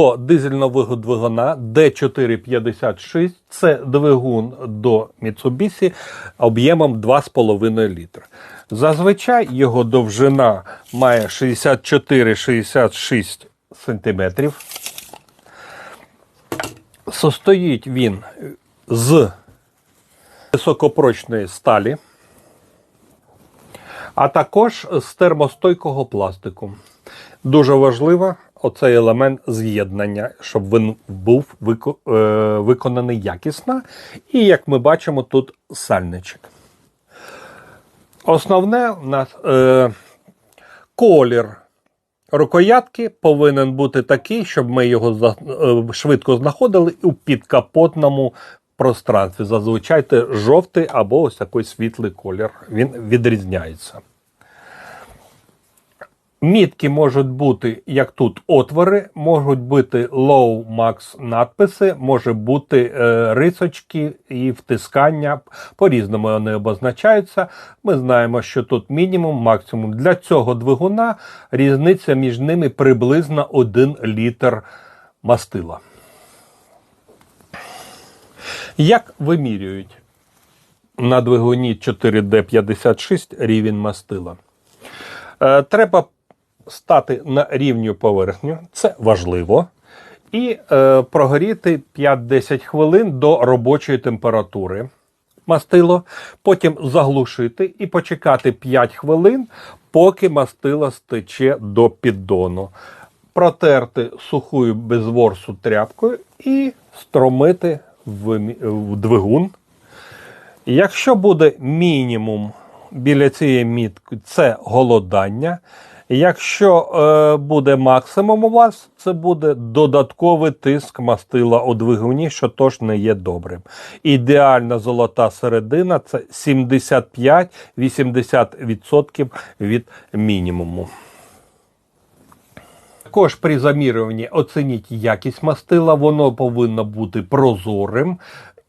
до дизельного двигуна D456. Це двигун до Mitsubishi об'ємом 2,5 літра. Зазвичай його довжина має 64-66 сантиметрів. Состоїть він з високопрочної сталі, а також з термостойкого пластику. Дуже важливо оцей елемент з'єднання, щоб він був вико- е, виконаний якісно. І як ми бачимо, тут сальничок. Основне у е, колір рукоятки повинен бути такий, щоб ми його е, швидко знаходили у підкапотному пространстві. Зазвичай жовтий або ось такий світлий колір. Він відрізняється. Мітки можуть бути, як тут, отвори, можуть бути low max надписи, може бути е, рисочки і втискання. По-різному вони обозначаються. Ми знаємо, що тут мінімум, максимум. Для цього двигуна різниця між ними приблизно 1 літр мастила. Як вимірюють на двигуні 4D56 рівень мастила? Е, Треба стати на рівню поверхню, це важливо. І е, прогоріти 5-10 хвилин до робочої температури мастило, потім заглушити і почекати 5 хвилин, поки мастило стече до піддону. Протерти сухою без ворсу тряпкою і стромити в, в двигун. Якщо буде мінімум біля цієї мітки, це голодання. Якщо е, буде максимум у вас, це буде додатковий тиск мастила у двигуні, що теж не є добрим. Ідеальна золота середина це 75-80% від мінімуму. Також при замірюванні оцініть якість мастила, воно повинно бути прозорим,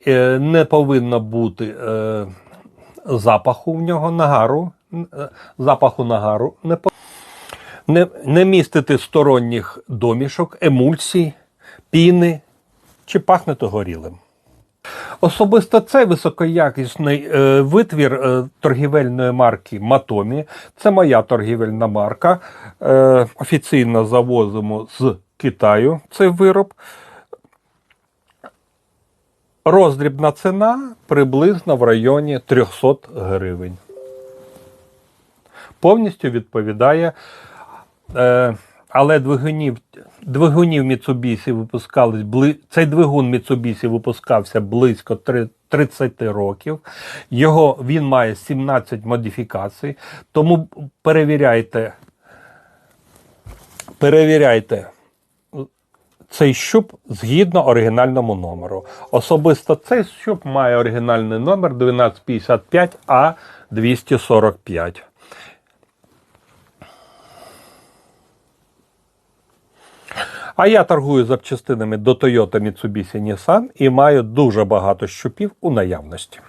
е, не повинно бути е, запаху в нього нагару, запаху нагару, не, по- не, не містити сторонніх домішок, емульсій, піни чи пахнути горілим. Особисто це високоякісний е, витвір е, торгівельної марки Матомі. Це моя торгівельна марка. Е, офіційно завозимо з Китаю цей вироб. Роздрібна ціна приблизно в районі 300 гривень. Повністю відповідає. Е, але двигунів, двигунів Mitsubishi випускались бли... цей двигун Mitsubishi випускався близько 30 років. Його він має 17 модифікацій. Тому перевіряйте, перевіряйте цей щуп згідно оригінальному номеру. Особисто цей щуп має оригінальний номер 1255 А 245. А я торгую запчастинами до Toyota Mitsubishi Nissan і маю дуже багато щупів у наявності.